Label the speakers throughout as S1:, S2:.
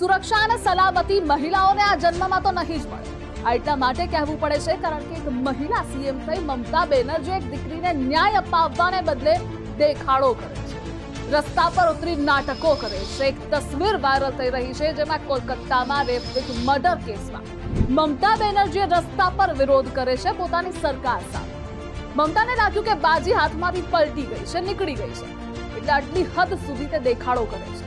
S1: સુરક્ષા અને સલામતી મહિલાઓને આ જન્મમાં તો નહીં જ મળે. આ એટલા માટે કહેવું પડે છે, કારણ કે એક મહિલા સીએમ થઈ મમતા બેનર્જી એક દીકરીને ન્યાય અપાવવાને બદલે દેખાડો કરે છે. રસ્તા પર ઉતરી નાટકો કરે છે. એક તસવીર વાયરલ થઈ રહી છે, જેમાં કોલકાતામાં રેપ વિથ મર્ડર કેસમાં. મમતા બેનર્જીએ રસ્તા પર વિરોધ કરે છે પોતાની સરકાર સામે. મમતાને લાગ્યું કે બાજી હાથમાંથી પલટી ગઈ છે, નીકળી ગઈ છે. એટલે આટલી હદ સુધી તે દેખાડો કરે છે.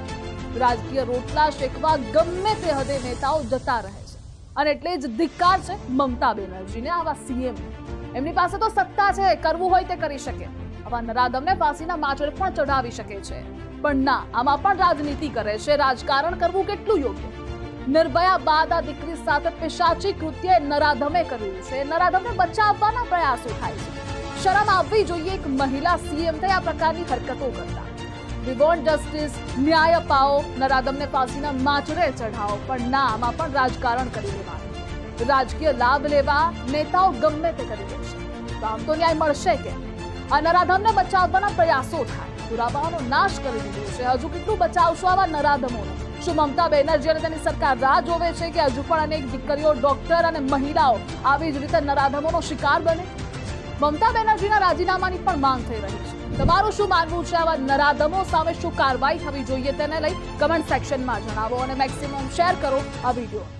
S1: રાજકીય રોટલા શેકવા ગમે તે હદે નેતાઓ જતા રહે છે. અને એટલે જ ધિક્કાર છે મમતા બેનર્જીને આવા સીએમ. એમની પાસે તો સત્તા છે, કરવું હોય તે કરી શકે. આવા નરાધમને ફાંસીના માચડે પણ ચઢાવી શકે છે. પણ ના, આમાં પણ રાજનીતિ કરે છે, રાજકારણ કરવું કેટલું યોગ્ય? નિર્ભયા બાદ આ દીકરી સાથે પિશાચી કૃત્ય નરાધમે કર્યું છે. નરાધમને બચાવવાના પ્રયાસો થાય છે. શરમ આવવી જોઈએ એક મહિલા સીએમ થઈ આ પ્રકારની હરકતો કરતા. વી વોન્ટ જસ્ટિસ ન્યાય અપાવો નરાધમને ફાંસીના માચરે ચઢાવો, પણ ના આમાં પણ રાજકારણ કરી લેવાનું. રાજકીય લાભ લેવા નેતાઓ ગમે તે કરી દેશે તો આમ તો ન્યાય મળશે કે? આ નરાધમને બચાવવાના પ્રયાસો થાય. પુરાવાનો નાશ કરી દીધો છે. હજુ કેટલું બચાવશો આવા નરાધમોને? શું મમતા બેનર્જી અને તેની સરકાર રાહ જોવે છે કે હજુ પણ અનેક દીકરીઓ, ડોક્ટર અને મહિલાઓ આવી જ રીતે નરાધમોનો શિકાર બને? મમતા બેનર્જીના રાજીનામાની પણ માંગ થઈ રહી છે. તમારું શું માનવું છે? આવા નરાધમો સામે શું કાર્યવાહી થવી જોઈએ? તેને લઈ કમેન્ટ સેક્શનમાં જણાવો અને મેક્સિમમ શેર કરો આ વીડિયો.